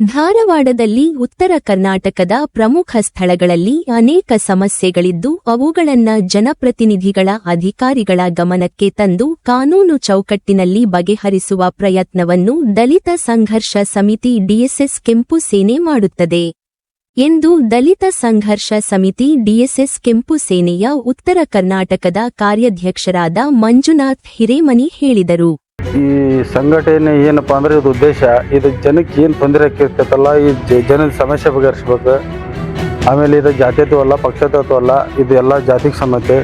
ಧಾರವಾಡದಲ್ಲಿ ಉತ್ತರ ಕರ್ನಾಟಕದ ಪ್ರಮುಖ ಸ್ಥಳಗಳಲ್ಲಿ ಅನೇಕ ಸಮಸ್ಯೆಗಳಿದ್ದು, ಅವುಗಳನ್ನ ಜನಪ್ರತಿನಿಧಿಗಳ ಅಧಿಕಾರಿಗಳ ಗಮನಕ್ಕೆ ತಂದು ಕಾನೂನು ಚೌಕಟ್ಟಿನಲ್ಲಿ ಬಗೆಹರಿಸುವ ಪ್ರಯತ್ನವನ್ನು ದಲಿತ ಸಂಘರ್ಷ ಸಮಿತಿ ಡಿಎಸ್ಎಸ್ ಕೆಂಪು ಸೇನೆ ಮಾಡುತ್ತದೆ. ಎಂದು ದಲಿತ ಸಂಘರ್ಷ ಸಮಿತಿ ಡಿಎಸ್ಎಸ್ ಕೆಂಪು ಸೇನೆಯ ಉತ್ತರ ಕರ್ನಾಟಕದ ಕಾರ್ಯಾಧ್ಯಕ್ಷರಾದ ಮಂಜುನಾಥ್ ಹಿರೇಮನಿ ಹೇಳಿದರು. ಈ ಸಂಘಟನೆ ಏನಪ್ಪ ಅಂದ್ರೆ ಇದು ಉದ್ದೇಶ, ಇದು ಜನಕ್ಕೆ ಏನು ತೊಂದರೆ ಆಕಿರ್ತೈತಲ್ಲ ಈ ಜನದ ಸಮಸ್ಯೆ ಬಗೆಹರಿಸ್ಬೇಕು. ಆಮೇಲೆ ಇದು ಜಾತ್ಯತ್ವಲ್ಲ ಅಲ್ಲ ಇದು ಎಲ್ಲ ಜಾತಿಗೆ ಸಮಸ್ಯೆ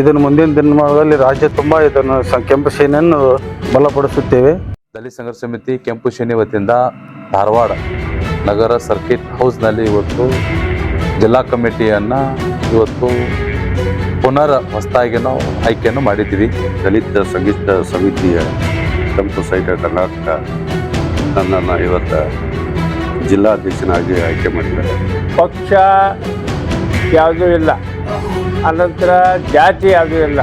ಇದನ್ನು ಮುಂದಿನ ದಿನಮಾನದಲ್ಲಿ ರಾಜ್ಯ ತುಂಬ ಇದನ್ನು ಕೆಂಪು ಸೇನೆಯನ್ನು ಬಲಪಡಿಸುತ್ತೇವೆ. ದಲಿತ ಸಂಘರ್ಷ ಸಮಿತಿ ಕೆಂಪು ಸೇನೆ ವತಿಯಿಂದ ಧಾರವಾಡ ನಗರ ಸರ್ಕಿಟ್ ಹೌಸ್ನಲ್ಲಿ ಇವತ್ತು ಜಿಲ್ಲಾ ಕಮಿಟಿಯನ್ನು ಇವತ್ತು ಪುನರ್ ಹೊಸದಾಗಿ ನಾವು ಆಯ್ಕೆಯನ್ನು ಮಾಡಿದ್ದೀವಿ. ದಲಿತ ಸಂಗೀತ ಸಮಿತಿಯ ಕೆಂಪು ಸೈಟ ಕರ್ನಾಟಕ ನನ್ನನ್ನು ಇವತ್ತು ಜಿಲ್ಲಾಧ್ಯಕ್ಷನಾಗಿ ಆಯ್ಕೆ ಮಾಡಿದ್ದಾರೆ. ಪಕ್ಷ ಯಾವುದೂ ಇಲ್ಲ. ಅನಂತರ ಜಾತಿ ಯಾವುದೂ ಇಲ್ಲ.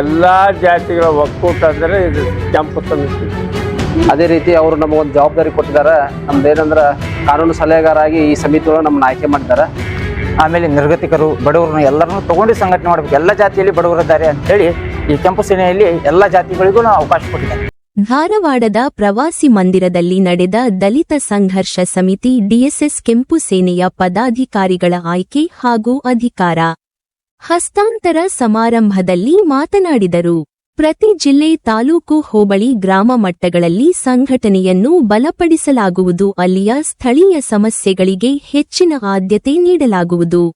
ಎಲ್ಲ ಜಾತಿಗಳ ಒಕ್ಕೂಟ ಅಂದರೆ ಇದು ಕೆಂಪು ಸಮಿತಿ. ಅದೇ ರೀತಿ ಅವರು ನಮಗೊಂದು ಜವಾಬ್ದಾರಿ ಕೊಟ್ಟಿದ್ದಾರೆ. ನಮ್ದೇನಂದ್ರೆ ಕಾನೂನು ಸಲಹೆಗಾರಾಗಿ ಈ ಸಮಿತಿಗಳು ನಮ್ಮನ್ನು ಆಯ್ಕೆ ಮಾಡಿದ್ದಾರೆ. ಆಮೇಲೆ ನಿರ್ಗತಿಕರು, ಬಡವರನ್ನು ಎಲ್ಲರನ್ನೂ ತಗೊಂಡು ಸಂಘಟನೆ ಮಾಡಬೇಕು. ಎಲ್ಲ ಜಾತಿಯಲ್ಲಿ ಬಡವರಿದ್ದಾರೆ ಅಂತೇಳಿ ಈ ಕೆಂಪು ಸೇನೆಯಲ್ಲಿ ಎಲ್ಲ ಜಾತಿಗಳಿಗೂ ನಾವು ಅವಕಾಶ ಕೊಟ್ಟಿದ್ದೇವೆ. ಧಾರವಾಡದ ಪ್ರವಾಸಿ ಮಂದಿರದಲ್ಲಿ ನಡೆದ ದಲಿತ ಸಂಘರ್ಷ ಸಮಿತಿ ಡಿಎಸ್ಎಸ್ ಕೆಂಪು ಸೇನೆಯ ಪದಾಧಿಕಾರಿಗಳ ಆಯ್ಕೆ ಹಾಗೂ ಅಧಿಕಾರ. ಹಸ್ತಾಂತರ ಸಮಾರಂಭದಲ್ಲಿ ಮಾತನಾಡಿದರು. ಪ್ರತಿ ಜಿಲ್ಲೆ ತಾಲೂಕು ಹೋಬಳಿ ಗ್ರಾಮ ಮಟ್ಟಗಳಲ್ಲಿ ಸಂಘಟನೆಯನ್ನು ಬಲಪಡಿಸಲಾಗುವುದು. ಅಲ್ಲಿಯ ಸ್ಥಳೀಯ ಸಮಸ್ಯೆಗಳಿಗೆ ಹೆಚ್ಚಿನ ಆದ್ಯತೆ ನೀಡಲಾಗುವುದು.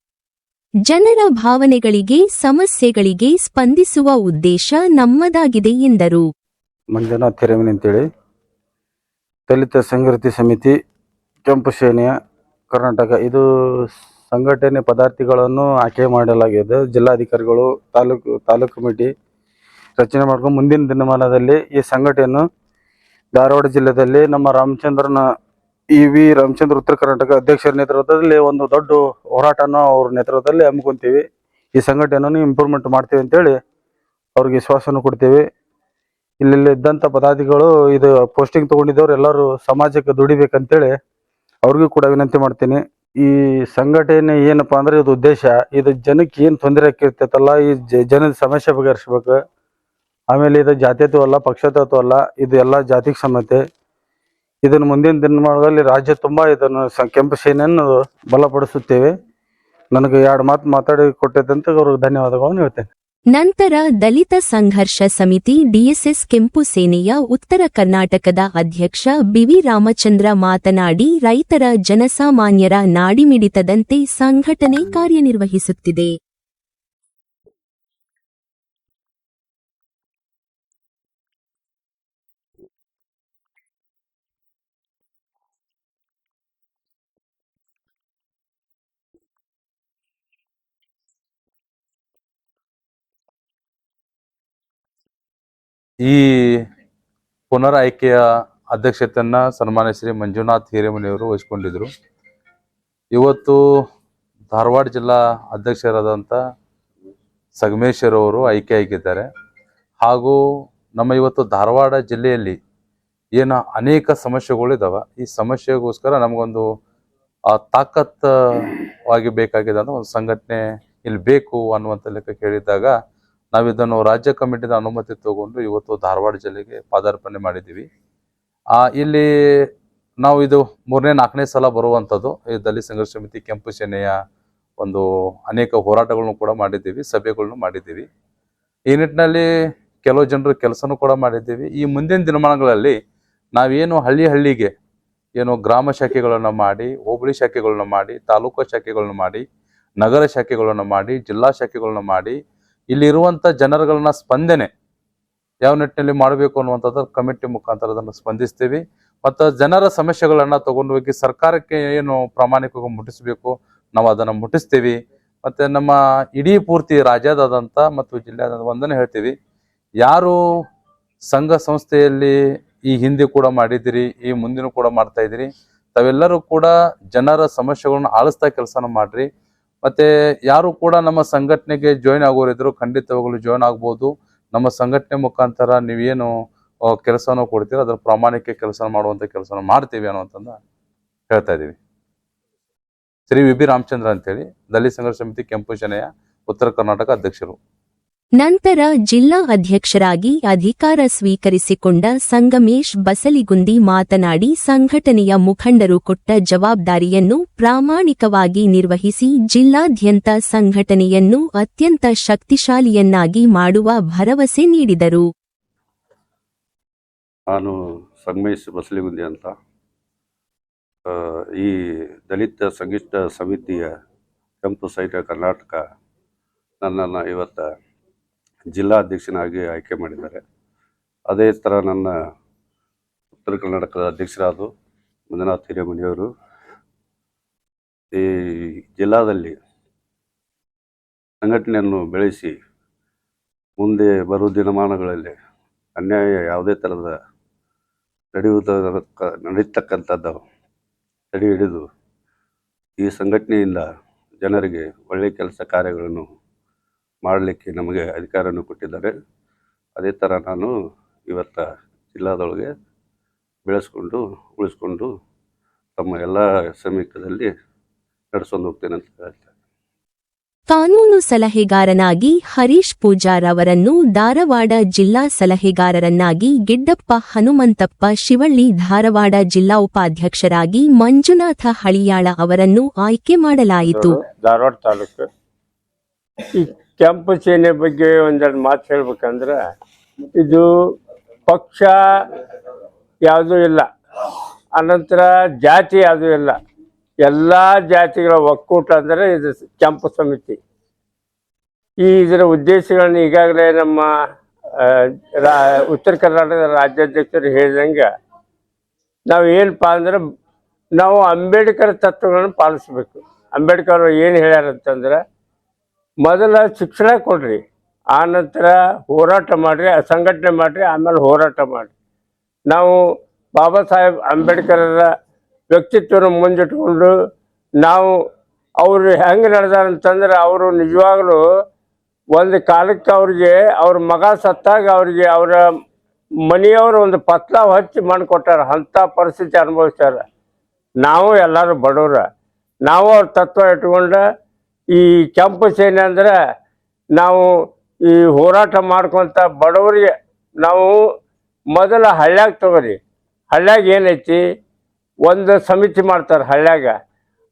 ಜನರ ಭಾವನೆಗಳಿಗೆ, ಸಮಸ್ಯೆಗಳಿಗೆ ಸ್ಪಂದಿಸುವ ಉದ್ದೇಶ ನಮ್ಮದಾಗಿದೆ ಎಂದರು. ಮಂಜುನಾಥ್ ಹಿರೇಮನಿ ಅಂತೇಳಿ. ದಲಿತ ಸಂಘೃತಿ ಸಮಿತಿ, ಕೆಂಪು ಸೇನೆಯ ಕರ್ನಾಟಕ. ಇದು ಸಂಘಟನೆ ಪದಾರ್ಥಗಳನ್ನು ಆಯ್ಕೆ ಮಾಡಲಾಗಿದೆ. ಜಿಲ್ಲಾಧಿಕಾರಿಗಳು, ತಾಲೂಕು ತಾಲೂಕು ಕಮಿಟಿ ರಚನೆ ಮಾಡ್ಕೊಂಡು ಮುಂದಿನ ದಿನಮಾನದಲ್ಲಿ ಈ ಸಂಘಟನೆಯನ್ನು ಧಾರವಾಡ ಜಿಲ್ಲೆಯಲ್ಲಿ ನಮ್ಮ ರಾಮಚಂದ್ರನ ಇ ವಿ ರಾಮಚಂದ್ರ ಉತ್ತರ ಕರ್ನಾಟಕ ಅಧ್ಯಕ್ಷರ ನೇತೃತ್ವದಲ್ಲಿ ಒಂದು ದೊಡ್ಡ ಹೋರಾಟನ ಅವ್ರ ನೇತೃತ್ವದಲ್ಲಿ ಹಮ್ಮಿಕೊಂತೀವಿ. ಈ ಸಂಘಟನೆಯನ್ನು ಇಂಪ್ರೂವ್ಮೆಂಟ್ ಮಾಡ್ತೀವಿ ಅಂತೇಳಿ ಅವ್ರಿಗೆ ವಿಶ್ವಾಸನ ಕೊಡ್ತೀವಿ. ಇಲ್ಲಿ ಇದ್ದಂಥ ಪದಾಧಿಗಳು ಇದು ಪೋಸ್ಟಿಂಗ್ ತಗೊಂಡಿದ್ದವ್ರು ಎಲ್ಲರೂ ಸಮಾಜಕ್ಕೆ ದುಡಿಬೇಕಂತೇಳಿ ಅವ್ರಿಗೂ ಕೂಡ ವಿನಂತಿ ಮಾಡ್ತೀನಿ. ಈ ಸಂಘಟನೆ ಏನಪ್ಪಾ ಅಂದ್ರೆ ಇದು ಉದ್ದೇಶ. ಇದು ಜನಕ್ಕೆ ಏನು ತೊಂದರೆ ಆಕಿರ್ತೈತಲ್ಲ ಈ ಜನದ ಸಮಸ್ಯೆ ಬಗೆಹರಿಸ್ಬೇಕು. ಆಮೇಲೆ ಇದು ಜಾತ್ಯತ್ವ ಅಲ್ಲ ಪಕ್ಷತತ್ವ ಅಲ್ಲ ಇದು ಎಲ್ಲ ಜಾತಿಗೆ ಸಮತೆ ಇದನ್ನು ಮುಂದಿನ ದಿನಮಾನದಲ್ಲಿ ರಾಜ್ಯ ತುಂಬ ಇದನ್ನು ಸ- ಕೆಂಪು ಸೇನೆಯನ್ನು ಬಲಪಡಿಸುತ್ತೇವೆ. ನನಗೆ ಎರಡು ಮಾತು ಮಾತಾಡಿ ಕೊಟ್ಟಿದ್ದಂತ ಅವ್ರಿಗೆ ಧನ್ಯವಾದಗಳನ್ನು ಹೇಳ್ತೇನೆ. ನಂತರ ದಲಿತ ಸಂಘರ್ಷ ಸಮಿತಿ ಡಿಎಸ್ಎಸ್ ಕೆಂಪು ಸೇನೆಯ ಉತ್ತರ ಕರ್ನಾಟಕದ ಅಧ್ಯಕ್ಷ ಬಿವಿ ರಾಮಚಂದ್ರ ಮಾತನಾಡಿ, ರೈತರ ಜನಸಾಮಾನ್ಯರ ನಾಡಿಮಿಡಿತದಂತೆ ಸಂಘಟನೆ ಕಾರ್ಯನಿರ್ವಹಿಸುತ್ತಿದೆ. ಈ ಪುನರ್ ಆಯ್ಕೆಯ ಅಧ್ಯಕ್ಷತೆಯನ್ನ ಸನ್ಮಾನ್ಯ ಶ್ರೀ ಮಂಜುನಾಥ್ ಹಿರೇಮನಿಯವರು ವಹಿಸಿಕೊಂಡಿದ್ರು. ಇವತ್ತು ಧಾರವಾಡ ಜಿಲ್ಲಾ ಅಧ್ಯಕ್ಷರಾದಂಥ ಸಂಗಮೇಶ್ವರ್ ಅವರು ಆಯ್ಕೆ ಆಗಿದ್ದಾರೆ. ಹಾಗೂ ನಮ್ಮ ಇವತ್ತು ಧಾರವಾಡ ಜಿಲ್ಲೆಯಲ್ಲಿ ಏನು ಅನೇಕ ಸಮಸ್ಯೆಗಳಿದಾವೆ ಈ ಸಮಸ್ಯೆಗೋಸ್ಕರ ನಮಗೊಂದು ಆ, ತಾಕತ್ವಾಗಿ ಬೇಕಾಗಿದೆ ಅಂತ ಒಂದು ಸಂಘಟನೆ ಇಲ್ಲಿ ಬೇಕು ಅನ್ನುವಂಥ ಲೆಕ್ಕ ಕೇಳಿದಾಗ ನಾವು ಇದನ್ನು ರಾಜ್ಯ ಕಮಿಟಿದ ಅನುಮತಿ ತಗೊಂಡು ಇವತ್ತು ಧಾರವಾಡ ಜಿಲ್ಲೆಗೆ ಪಾದಾರ್ಪಣೆ ಮಾಡಿದ್ದೀವಿ. ಇಲ್ಲಿ ನಾವು ಇದು ಮೂರನೇ, ನಾಲ್ಕನೇ ಸಲ ಬರುವಂಥದ್ದು. ಈ ದಲಿತ ಸಂಘರ್ಷ ಸಮಿತಿ ಕೆಂಪು ಸೇನೆಯ ಒಂದು ಅನೇಕ ಹೋರಾಟಗಳನ್ನು ಕೂಡ ಮಾಡಿದ್ದೀವಿ, ಸಭೆಗಳನ್ನು ಮಾಡಿದ್ದೀವಿ. ಈ ನಿಟ್ಟಿನಲ್ಲಿ ಕೆಲವು ಜನರು ಕೆಲಸನೂ ಕೂಡ ಮಾಡಿದ್ದೀವಿ. ಈ ಮುಂದಿನ ದಿನಮಾನಗಳಲ್ಲಿ ನಾವೇನು ಹಳ್ಳಿ ಹಳ್ಳಿಗೆ ಏನು ಗ್ರಾಮ ಶಾಖೆಗಳನ್ನು ಮಾಡಿ, ಹೋಬಳಿ ಶಾಖೆಗಳನ್ನು ಮಾಡಿ, ತಾಲೂಕು ಶಾಖೆಗಳನ್ನು ಮಾಡಿ, ನಗರ ಶಾಖೆಗಳನ್ನು ಮಾಡಿ, ಜಿಲ್ಲಾ ಶಾಖೆಗಳನ್ನು ಮಾಡಿ ಇಲ್ಲಿರುವಂಥ ಜನರುಗಳನ್ನ ಸ್ಪಂದನೆ ಯಾವ ನಿಟ್ಟಿನಲ್ಲಿ ಮಾಡಬೇಕು ಅನ್ನುವಂಥದ್ದು ಕಮಿಟಿ ಮುಖಾಂತರ ಅದನ್ನು ಸ್ಪಂದಿಸ್ತೀವಿ. ಮತ್ತು ಜನರ ಸಮಸ್ಯೆಗಳನ್ನು ತಗೊಂಡು ಹೋಗಿ ಸರ್ಕಾರಕ್ಕೆ ಏನು ಪ್ರಾಮಾಣಿಕವಾಗಿ ಮುಟ್ಟಿಸಬೇಕು ನಾವು ಅದನ್ನು ಮುಟ್ಟಿಸ್ತೀವಿ. ಮತ್ತು ನಮ್ಮ ಇಡೀ ಪೂರ್ತಿ ರಾಜ್ಯದಾದಂಥ ಮತ್ತು ಜಿಲ್ಲೆಯಾದ ಒಂದನ್ನು ಹೇಳ್ತೀವಿ. ಯಾರು ಸಂಘ ಸಂಸ್ಥೆಯಲ್ಲಿ ಈ ಹಿಂದೆ ಕೂಡ ಮಾಡಿದ್ದೀರಿ, ಈ ಮುಂದಿನ ಕೂಡ ಮಾಡ್ತಾ ಇದ್ದೀರಿ, ತಾವೆಲ್ಲರೂ ಕೂಡ ಜನರ ಸಮಸ್ಯೆಗಳನ್ನ ಆಳಿಸ್ತಾ ಕೆಲಸನ ಮಾಡ್ರಿ. ಮತ್ತೆ ಯಾರು ಕೂಡ ನಮ್ಮ ಸಂಘಟನೆಗೆ ಜಾಯಿನ್ ಆಗೋರಿದ್ರು ಖಂಡಿತವಾಗಲೂ ಜಾಯಿನ್ ಆಗ್ಬೋದು. ನಮ್ಮ ಸಂಘಟನೆ ಮುಖಾಂತರ ನೀವೇನು ಕೆಲಸನೂ ಕೊಡ್ತೀರ, ಅದರ ಪ್ರಾಮಾಣಿಕ ಕೆಲಸ ಮಾಡುವಂತ ಕೆಲಸ ಮಾಡ್ತೀವಿ ಅನ್ನೋಂತಂದ ಹೇಳ್ತಾ ಇದೀವಿ ಶ್ರೀ ವಿ ಬಿ ರಾಮಚಂದ್ರ ಅಂತೇಳಿ, ದಲಿತ ಸಂಘರ್ಷ ಸಮಿತಿ ಕೆಂಪು ಶನೆಯ ಉತ್ತರ ಕರ್ನಾಟಕ ಅಧ್ಯಕ್ಷರು. ನಂತರ ಜಿಲ್ಲಾ ಅಧ್ಯಕ್ಷರಾಗಿ ಅಧಿಕಾರ ಸ್ವೀಕರಿಸಿಕೊಂಡ ಸಂಗಮೇಶ್ ಬಸಲಿಗುಂದಿ ಮಾತನಾಡಿ ಸಂಘಟನೆಯ ಮುಖಂಡರು ಕೊಟ್ಟ ಜವಾಬ್ದಾರಿಯನ್ನು ಪ್ರಾಮಾಣಿಕವಾಗಿ ನಿರ್ವಹಿಸಿ ಜಿಲ್ಲಾದ್ಯಂತ ಸಂಘಟನೆಯನ್ನು ಅತ್ಯಂತ ಶಕ್ತಿಶಾಲಿಯನ್ನಾಗಿ ಮಾಡುವ ಭರವಸೆ ನೀಡಿದರು. ನಾನು ಸಂಗಮೇಶ್ ಬಸಲಿಗುಂದಿ ಅಂತ. ಈ ದಲಿತ ಸಮಿತಿಯ ಕೆಂಪು ಸೈಟ ಕರ್ನಾಟಕ ನನ್ನನ್ನು ಇವತ್ತು ಜಿಲ್ಲಾ ಅಧ್ಯಕ್ಷನಾಗಿ ಆಯ್ಕೆ ಮಾಡಿದ್ದಾರೆ. ಅದೇ ಥರ ನನ್ನ ಉತ್ತರ ಕರ್ನಾಟಕದ ಅಧ್ಯಕ್ಷರಾದ ಮಂಜುನಾಥ್ ಹಿರೇಮನಿಯವರು ಈ ಜಿಲ್ಲಾದಲ್ಲಿ ಸಂಘಟನೆಯನ್ನು ಬೆಳೆಸಿ ಮುಂದೆ ಬರುವ ದಿನಮಾನಗಳಲ್ಲಿ ಅನ್ಯಾಯ ಯಾವುದೇ ಥರದ ನಡೆಯುವುದಕ್ಕ ನಡೀತಕ್ಕಂಥದ್ದು ತಡೆ ಹಿಡಿದು ಈ ಸಂಘಟನೆಯಿಂದ ಜನರಿಗೆ ಒಳ್ಳೆಯ ಕೆಲಸ ಕಾರ್ಯಗಳನ್ನು ಮಾಡಲಿಕ್ಕೆ ನಮಗೆ ಅಧಿಕಾರವನ್ನು ಕೊಟ್ಟಿದ್ದಾರೆ. ಅದೇ ಥರ ನಾನು ಇವತ್ತು ಜಿಲ್ಲಾದೊಳಗೆ ಬೆಳೆಸ್ಕೊಂಡು ಉಳಿಸ್ಕೊಂಡು ತಮ್ಮ ಎಲ್ಲ ಸಮೀಪದಲ್ಲಿ ನಡೆಸ್ಕೊಂಡು ಹೋಗ್ತೇನೆ ಅಂತ ಹೇಳ್ತಾರೆ ಕಾನೂನು ಸಲಹೆಗಾರನಾಗಿ ಹರೀಶ್ ಪೂಜಾರ್ ಅವರನ್ನು ಧಾರವಾಡ ಜಿಲ್ಲಾ ಸಲಹೆಗಾರರನ್ನಾಗಿ ಗಿಡ್ಡಪ್ಪ ಹನುಮಂತಪ್ಪ ಶಿವಳ್ಳಿ ಧಾರವಾಡ ಜಿಲ್ಲಾ ಉಪಾಧ್ಯಕ್ಷರಾಗಿ ಮಂಜುನಾಥ ಹಳಿಯಾಳ ಅವರನ್ನು ಆಯ್ಕೆ ಮಾಡಲಾಯಿತು. ಧಾರವಾಡ ತಾಲೂಕು ಕೆಂಪು ಸೇನೆ ಬಗ್ಗೆ ಒಂದೆರಡು ಮಾತು ಹೇಳ್ಬೇಕಂದ್ರೆ, ಇದು ಪಕ್ಷ ಯಾವುದೂ ಇಲ್ಲ. ಅನಂತರ ಜಾತಿ ಯಾವುದೂ ಇಲ್ಲ. ಎಲ್ಲ ಜಾತಿಗಳ ಒಕ್ಕೂಟ ಅಂದರೆ ಇದು ಕೆಂಪು ಸಮಿತಿ. ಈ ಇದರ ಉದ್ದೇಶಗಳನ್ನು ಈಗಾಗಲೇ ನಮ್ಮ ಉತ್ತರ ಕರ್ನಾಟಕದ ರಾಜ್ಯಾಧ್ಯಕ್ಷರು ಹೇಳಿದಂಗೆ, ನಾವು ಏನಪ್ಪ ಅಂದ್ರೆ ನಾವು ಅಂಬೇಡ್ಕರ್ ತತ್ವಗಳನ್ನು ಪಾಲಿಸ್ಬೇಕು. ಅಂಬೇಡ್ಕರ್ ಏನು ಹೇಳ್ಯಾರಂತಂದ್ರೆ ಮೊದಲ ಶಿಕ್ಷಣ ಕೊಡ್ರಿ. ಆ ನಂತರ ಹೋರಾಟ ಮಾಡ್ರಿ ಸಂಘಟನೆ ಮಾಡ್ರಿ, ಆಮೇಲೆ ಹೋರಾಟ ಮಾಡ್ರಿ. ನಾವು ಬಾಬಾ ಸಾಹೇಬ್ ಅಂಬೇಡ್ಕರರ ವ್ಯಕ್ತಿತ್ವನ ಮುಂದಿಟ್ಕೊಂಡು ನಾವು ಅವರು ಹೆಂಗೆ ನಡೆದಾರಂತಂದ್ರೆ ಅವರು ನಿಜವಾಗ್ಲೂ ಒಂದು ಕಾಲಕ್ಕೆ ಅವ್ರಿಗೆ, ಅವ್ರ ಮಗ ಸತ್ತಾಗ ಅವ್ರಿಗೆ ಅವರ ಮನೆಯವರು ಒಂದು ಪತ್ಲ ಹಚ್ಚಿ ಮಾಡಿಕೊಟ್ಟಾರ ಕೊಟ್ಟಾರ ಅಂಥ ಪರಿಸ್ಥಿತಿ ಅನುಭವಿಸ್ತಾರ ನಾವು ಎಲ್ಲರೂ ಬಡವ್ರ. ನಾವು ಅವ್ರ ತತ್ವ ಇಟ್ಕೊಂಡು ಈ ಕೆಂಪು ಸೇನೆ ಅಂದ್ರೆ ನಾವು ಈ ಹೋರಾಟ ಮಾಡ್ಕೊಂತ ಬಡವರಿಗೆ ನಾವು ಮೊದಲ ಹಳ್ಳ್ಯಾಗ ತಗೋರಿ. ಹಳ್ಳ್ಯಾಗ ಏನೈತಿ? ಒಂದು ಸಮಿತಿ ಮಾಡ್ತಾರೆ ಹಳ್ಳ್ಯಾಗ.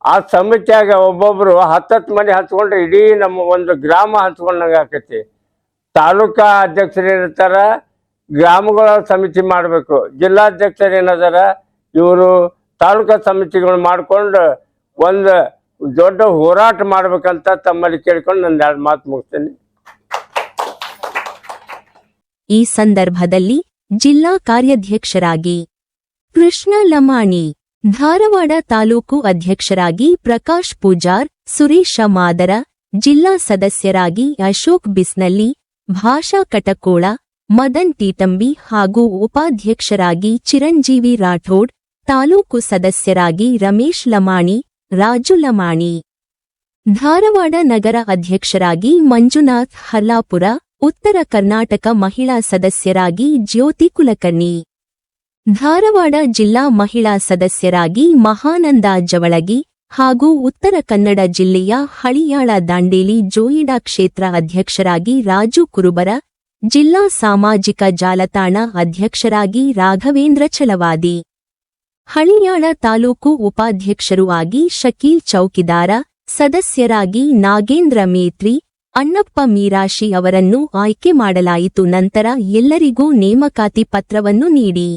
ಆ ಸಮಿತಿಯಾಗ ಒಬ್ಬೊಬ್ರು ಹತ್ತತ್ತು ಮನೆ ಹಚ್ಕೊಂಡ್ರೆ ಇಡೀ ನಮ್ಮ ಒಂದು ಗ್ರಾಮ ಹಚ್ಕೊಂಡಂಗೆ ಆಕೈತಿ. ತಾಲೂಕಾ ಅಧ್ಯಕ್ಷರು ಏನಿರ್ತಾರ, ಗ್ರಾಮಗಳ ಸಮಿತಿ ಮಾಡಬೇಕು. ಜಿಲ್ಲಾಧ್ಯಕ್ಷರು ಏನದಾರ ಇವರು ತಾಲೂಕಾ ಸಮಿತಿಗಳು ಮಾಡ್ಕೊಂಡು ಒಂದು ದೊಡ್ಡ ಹೋರಾಟ ಮಾಡ್ಬೇಕಂತ ತಮ್ಮಲ್ಲಿ ಕೇಳ್ಕೊಂಡು ನನ್ನ ಎರಡು ಮಾತು ಮುಗಿಸ್ತೇನೆ. ಈ ಸಂದರ್ಭದಲ್ಲಿ ಜಿಲ್ಲಾ ಕಾರ್ಯಾಧ್ಯಕ್ಷರಾಗಿ ಕೃಷ್ಣ ಲಮಾಣಿ, ಧಾರವಾಡ ತಾಲೂಕು ಅಧ್ಯಕ್ಷರಾಗಿ ಪ್ರಕಾಶ್ ಪೂಜಾರ್, ಸುರೇಶ ಮಾದರ, ಜಿಲ್ಲಾ ಸದಸ್ಯರಾಗಿ ಅಶೋಕ್ ಬಿಸ್ನಲ್ಲಿ ಭಾಷಾ ಕಟಕೋಳ, ಮದನ್ ತೀಟಂಬಿ ಹಾಗೂ ಉಪಾಧ್ಯಕ್ಷರಾಗಿ ಚಿರಂಜೀವಿ ರಾಠೋಡ್, ತಾಲೂಕು ಸದಸ್ಯರಾಗಿ ರಮೇಶ್ ಲಮಾಣಿ ರಾಜು ಲಮಾಣಿ ಧಾರವಾಡ ನಗರ ಅಧ್ಯಕ್ಷರಾಗಿ ಮಂಜುನಾಥ್ ಹಲ್ಲಾಪುರ, ಉತ್ತರ ಕರ್ನಾಟಕ ಮಹಿಳಾ ಸದಸ್ಯರಾಗಿ ಜ್ಯೋತಿ ಕುಲಕರ್ಣಿ. ಧಾರವಾಡ ಜಿಲ್ಲಾ ಮಹಿಳಾ ಸದಸ್ಯರಾಗಿ ಮಹಾನಂದ ಜವಳಗಿ ಹಾಗೂ ಉತ್ತರ ಕನ್ನಡ ಜಿಲ್ಲೆಯ ಹಳಿಯಾಳ ದಾಂಡೇಲಿ ಜೋಯಿಡಾ ಕ್ಷೇತ್ರ ಅಧ್ಯಕ್ಷರಾಗಿ ರಾಜು ಕುರುಬರ, ಜಿಲ್ಲಾ ಸಾಮಾಜಿಕ ಜಾಲತಾಣ ಅಧ್ಯಕ್ಷರಾಗಿ ರಾಘವೇಂದ್ರ ಛಲವಾದಿ ಹಳಿಯಾಳ ತಾಲೂಕು ಉಪಾಧ್ಯಕ್ಷರು ಆಗಿ ಶಕೀಲ್ ಚೌಕಿದಾರ, ಸದಸ್ಯರಾಗಿ ನಾಗೇಂದ್ರ ಮೇತ್ರಿ, ಅಣ್ಣಪ್ಪ ಮೀರಾಶಿ ಅವರನ್ನು ಆಯ್ಕೆ ಮಾಡಲಾಯಿತು. ನಂತರ ಎಲ್ಲರಿಗೂ ನೇಮಕಾತಿ ಪತ್ರವನ್ನು ನೀಡಿ.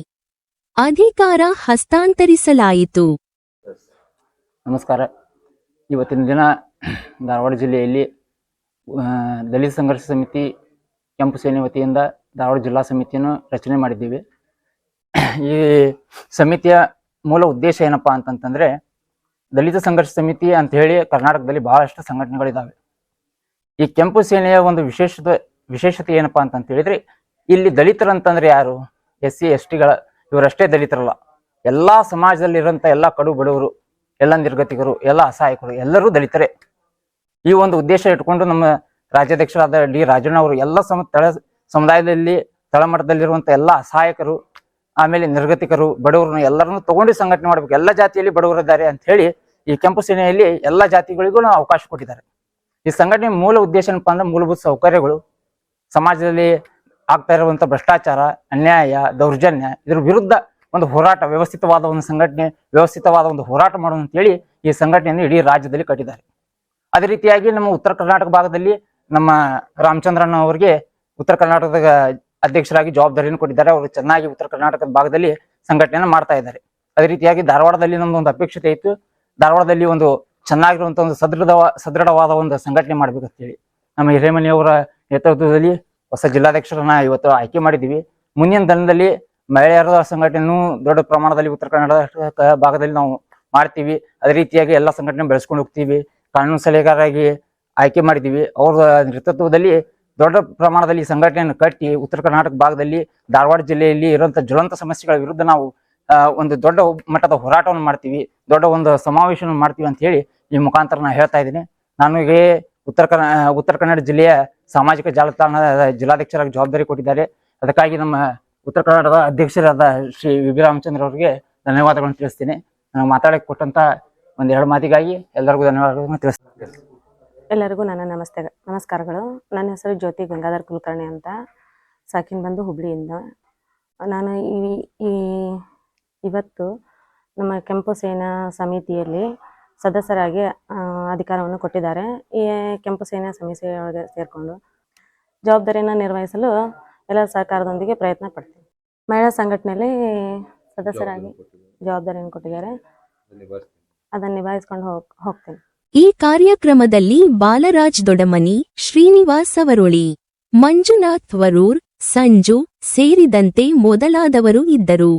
ಅಧಿಕಾರ ಹಸ್ತಾಂತರಿಸಲಾಯಿತು. ನಮಸ್ಕಾರ. ಇವತ್ತಿನ ದಿನ ಧಾರವಾಡ ಜಿಲ್ಲೆಯಲ್ಲಿ ದಲಿತ ಸಂಘರ್ಷ ಸಮಿತಿ, ಕೆಂಪು ಸೇನೆ ವತಿಯಿಂದ ಧಾರವಾಡ ಜಿಲ್ಲಾ ಸಮಿತಿಯನ್ನು ರಚನೆ ಮಾಡಿದ್ದೀವಿ. ಈ ಸಮಿತಿಯ ಮೂಲ ಉದ್ದೇಶ ಏನಪ್ಪಾ ಅಂತಂತಂದ್ರೆ ದಲಿತ ಸಂಘರ್ಷ ಸಮಿತಿ ಅಂತ ಹೇಳಿ ಕರ್ನಾಟಕದಲ್ಲಿ ಬಹಳಷ್ಟು ಸಂಘಟನೆಗಳಿದ್ದಾವೆ ಈ ಕೆಂಪು ಸೇನೆಯ ಒಂದು ವಿಶೇಷದ, ವಿಶೇಷತೆ ಏನಪ್ಪಾ ಅಂತಂತ ಹೇಳಿದ್ರೆ ಇಲ್ಲಿ ದಲಿತರಂತಂದ್ರೆ ಯಾರು? ಎಸ್ ಸಿ ಎಸ್ ಟಿಗಳ ಇವರಷ್ಟೇ ದಲಿತರಲ್ಲ. ಎಲ್ಲಾ ಸಮಾಜದಲ್ಲಿರುವಂತ ಎಲ್ಲಾ ಕಡು ಬಡವರು, ಎಲ್ಲ ನಿರ್ಗತಿಕರು, ಎಲ್ಲ ಅಸಹಾಯಕರು ಎಲ್ಲರೂ ದಲಿತರೇ. ಈ ಒಂದು ಉದ್ದೇಶ ಇಟ್ಕೊಂಡು ನಮ್ಮ ರಾಜ್ಯಾಧ್ಯಕ್ಷರಾದ ಡಿ ರಾಜಣ್ಣ ಅವರು ಎಲ್ಲ ಸಮ, ತಳ ಸಮುದಾಯದಲ್ಲಿ, ತಳಮಟ್ಟದಲ್ಲಿರುವಂತ ಎಲ್ಲ ಅಸಹಾಯಕರು ಆಮೇಲೆ ನಿರ್ಗತಿಕರು, ಬಡವರನ್ನು ಎಲ್ಲರನ್ನು ತಗೊಂಡು ಸಂಘಟನೆ ಮಾಡಬೇಕು. ಎಲ್ಲ ಜಾತಿಯಲ್ಲಿ ಬಡವರಿದ್ದಾರೆ ಅಂತ ಹೇಳಿ ಈ ಕೆಂಪು ಸೇನೆಯಲ್ಲಿ ಎಲ್ಲ ಜಾತಿಗಳಿಗೂ ಅವಕಾಶ ಕೊಟ್ಟಿದ್ದಾರೆ. ಈ ಸಂಘಟನೆ ಮೂಲ ಉದ್ದೇಶ ಏನಪ್ಪಾ ಅಂದ್ರೆ ಮೂಲಭೂತ ಸೌಕರ್ಯಗಳು, ಸಮಾಜದಲ್ಲಿ ಆಗ್ತಾ ಇರುವಂತ ಭ್ರಷ್ಟಾಚಾರ, ಅನ್ಯಾಯ, ದೌರ್ಜನ್ಯ, ಇದ್ರ ವಿರುದ್ಧ ಒಂದು ಹೋರಾಟ, ವ್ಯವಸ್ಥಿತವಾದ ಒಂದು ಸಂಘಟನೆ, ವ್ಯವಸ್ಥಿತವಾದ ಒಂದು ಹೋರಾಟ ಮಾಡೋಣ ಅಂತೇಳಿ ಈ ಸಂಘಟನೆಯನ್ನು ಇಡೀ ರಾಜ್ಯದಲ್ಲಿ ಕಟ್ಟಿದ್ದಾರೆ. ಅದೇ ರೀತಿಯಾಗಿ ನಮ್ಮ ಉತ್ತರ ಕರ್ನಾಟಕ ಭಾಗದಲ್ಲಿ ನಮ್ಮ ರಾಮಚಂದ್ರನ ಅವರಿಗೆ ಉತ್ತರ ಕರ್ನಾಟಕದ ಅಧ್ಯಕ್ಷರಾಗಿ ಜವಾಬ್ದಾರಿಯನ್ನು ಕೊಟ್ಟಿದ್ದಾರೆ. ಅವರು ಚೆನ್ನಾಗಿ ಉತ್ತರ ಕರ್ನಾಟಕದ ಭಾಗದಲ್ಲಿ ಸಂಘಟನೆಯನ್ನು ಮಾಡ್ತಾ ಇದ್ದಾರೆ. ಅದೇ ರೀತಿಯಾಗಿ ಧಾರವಾಡದಲ್ಲಿ ನಮ್ದು ಒಂದು ಅಪೇಕ್ಷತೆ ಇತ್ತು. ಧಾರವಾಡದಲ್ಲಿ ಒಂದು ಚೆನ್ನಾಗಿರುವಂತ ಒಂದು ಸದೃಢ ಸದೃಢವಾದ ಒಂದು ಸಂಘಟನೆ ಮಾಡ್ಬೇಕಂತೇಳಿ ನಮ್ಮ ಹಿರೇಮನಿ ಅವರ ನೇತೃತ್ವದಲ್ಲಿ ಹೊಸ ಜಿಲ್ಲಾಧ್ಯಕ್ಷರನ್ನ ಇವತ್ತು ಆಯ್ಕೆ ಮಾಡಿದ್ದೀವಿ. ಮುಂದಿನ ದಿನದಲ್ಲಿ ಮಹಿಳೆಯರ ಸಂಘಟನೆಯನ್ನು ದೊಡ್ಡ ಪ್ರಮಾಣದಲ್ಲಿ ಉತ್ತರ ಕರ್ನಾಟಕ ಭಾಗದಲ್ಲಿ ನಾವು ಮಾಡ್ತೀವಿ. ಅದೇ ರೀತಿಯಾಗಿ ಎಲ್ಲ ಸಂಘಟನೆ ಬೆಳೆಸ್ಕೊಂಡು ಹೋಗ್ತೀವಿ. ಕಾನೂನು ಸಲಹೆಗಾರರಾಗಿ ಆಯ್ಕೆ ಮಾಡಿದ್ದೀವಿ. ಅವ್ರ ನೇತೃತ್ವದಲ್ಲಿ ದೊಡ್ಡ ಪ್ರಮಾಣದಲ್ಲಿ ಸಂಘಟನೆಯನ್ನು ಕಟ್ಟಿ ಉತ್ತರ ಕರ್ನಾಟಕ ಭಾಗದಲ್ಲಿ ಧಾರವಾಡ ಜಿಲ್ಲೆಯಲ್ಲಿ ಇರುವಂತ ಜ್ವಲಂತ ಸಮಸ್ಯೆಗಳ ವಿರುದ್ಧ ನಾವು ಒಂದು ದೊಡ್ಡ ಮಟ್ಟದ ಹೋರಾಟವನ್ನು ಮಾಡ್ತೀವಿ, ದೊಡ್ಡ ಒಂದು ಸಮಾವೇಶವನ್ನು ಮಾಡ್ತೀವಿ ಅಂತ ಹೇಳಿ ಈ ಮುಖಾಂತರ ನಾನು ಹೇಳ್ತಾ ಇದ್ದೀನಿ. ನನಗೆ ಉತ್ತರ ಕನ್ನಡ ಉತ್ತರ ಕನ್ನಡ ಜಿಲ್ಲೆಯ ಸಾಮಾಜಿಕ ಜಾಲತಾಣದ ಜಿಲ್ಲಾಧ್ಯಕ್ಷರಾಗಿ ಜವಾಬ್ದಾರಿ ಕೊಟ್ಟಿದ್ದಾರೆ. ಅದಕ್ಕಾಗಿ ನಮ್ಮ ಉತ್ತರ ಕನ್ನಡದ ಅಧ್ಯಕ್ಷರಾದ ಶ್ರೀ ವಿ ರಾಮಚಂದ್ರ ಅವರಿಗೆ ಧನ್ಯವಾದಗಳನ್ನು ತಿಳಿಸ್ತೀನಿ. ನಾನು ಮಾತಾಡಕ್ಕೆ ಕೊಟ್ಟಂತ ಒಂದೆರಡು ಮಾತಿಗಾಗಿ ಎಲ್ಲರಿಗೂ ಧನ್ಯವಾದಗಳನ್ನು ತಿಳಿಸ್ತೀನಿ. ಎಲ್ಲರಿಗೂ ನನ್ನ ನಮಸ್ತೆ ನಮಸ್ಕಾರಗಳು. ನನ್ನ ಹೆಸರು ಜ್ಯೋತಿ ಗಂಗಾಧರ್ ಕುಲಕರ್ಣಿ ಅಂತ. ಸಾಕಿನ್ ಬಂದು ಹುಬ್ಳಿಯಿಂದ. ನಾನು ಈ ಈ ಇವತ್ತು ನಮ್ಮ ಕೆಂಪು ಸೇನಾ ಸಮಿತಿಯಲ್ಲಿ ಸದಸ್ಯರಾಗಿ ಅಧಿಕಾರವನ್ನು ಕೊಟ್ಟಿದ್ದಾರೆ. ಈ ಕೆಂಪು ಸೇನಾ ಸಮಿತಿಯೊಳಗೆ ಸೇರಿಕೊಂಡು ಜವಾಬ್ದಾರಿಯನ್ನು ನಿರ್ವಹಿಸಲು ಎಲ್ಲ ಸಹಕಾರದೊಂದಿಗೆ ಪ್ರಯತ್ನ ಪಡ್ತೀನಿ. ಮಹಿಳಾ ಸಂಘಟನೆಯಲ್ಲಿ ಸದಸ್ಯರಾಗಿ ಜವಾಬ್ದಾರಿಯನ್ನು ಕೊಟ್ಟಿದ್ದಾರೆ. ಅದನ್ನು ನಿಭಾಯಿಸ್ಕೊಂಡು ಹೋಗ್ ಹೋಗ್ತೀನಿ. ಈ ಕಾರ್ಯಕ್ರಮದಲ್ಲಿ ಬಾಲರಾಜ್ ದೊಡಮನಿ ಶ್ರೀನಿವಾಸ್ ಅವರೊಳಿ ಮಂಜುನಾಥ್ ವರೂರ್ ಸಂಜು ಸೇರಿದಂತೆ ಮೊದಲಾದವರು ಇದ್ದರು.